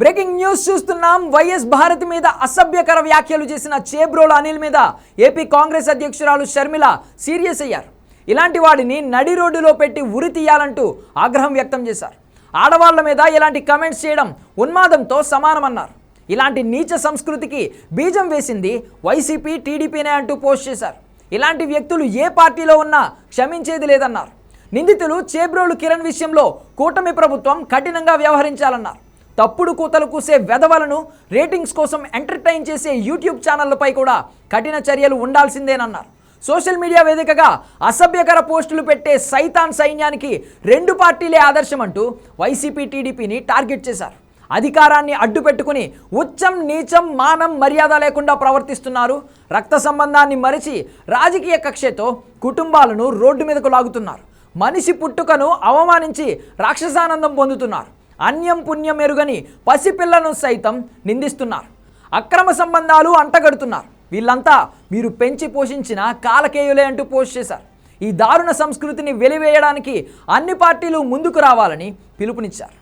Breaking news చూస్తున్నాం. YS Bharathi మీద అసభ్యకర వ్యాఖ్యలు చేసిన చేబ్రోల అనిల్ మీద ఏపీ కాంగ్రెస్ అధ్యక్షురాలు షర్మిల సీరియస్ అయ్యారు. ఇలాంటి వాడిని నడి రోడ్డులో పెట్టి ఉరి తీయాలంటూ ఆగ్రహం వ్యక్తం చేశారు. ఆడవాళ్ళ మీద ఇలాంటి కమెంట్స్ చేయడం ఉన్మాదంతో సమానమన్నారు. ఇలాంటి నీచ సంస్కృతికి బీజం వేసింది వైసీపీ టీడీపీనే అంటూ పోస్ట్ చేశారు. ఇలాంటి వ్యక్తులు ఏ పార్టీలో ఉన్నా క్షమించేది లేదన్నారు. నిందితులు చేబ్రోలు కిరణ్ విషయంలో కూటమి ప్రభుత్వం కఠినంగా వ్యవహరించాలన్నారు. తప్పుడు కూతలు కూసే వెధవలను రేటింగ్స్ కోసం ఎంటర్టైన్ చేసే యూట్యూబ్ ఛానళ్ళపై కూడా కఠిన చర్యలు ఉండాల్సిందేనన్నారు. సోషల్ మీడియా వేదికగా అసభ్యకర పోస్టులు పెట్టే సైతాన్ సైన్యానికి రెండు పార్టీలే ఆదర్శం అంటూ వైసీపీ టీడీపీని టార్గెట్ చేశారు. అధికారాన్ని అడ్డు పెట్టుకుని ఉచ్చం నీచం మానం మర్యాద లేకుండా ప్రవర్తిస్తున్నారు. రక్త సంబంధాన్ని మరిచి రాజకీయ కక్షతో కుటుంబాలను రోడ్డు మీదకు లాగుతున్నారు. మనిషి పుట్టుకను అవమానించి రాక్షసానందం పొందుతున్నారు. అన్యం పుణ్యం ఎరుగని పసిపిల్లను సైతం నిందిస్తున్నారు. అక్రమ సంబంధాలు అంటగడుతున్నారు. వీళ్ళంతా మీరు పెంచి పోషించిన కాలకేయులే అంటూ పోస్ట్ చేశారు. ఈ దారుణ సంస్కృతిని వెలివేయడానికి అన్ని పార్టీలు ముందుకు రావాలని పిలుపునిచ్చారు.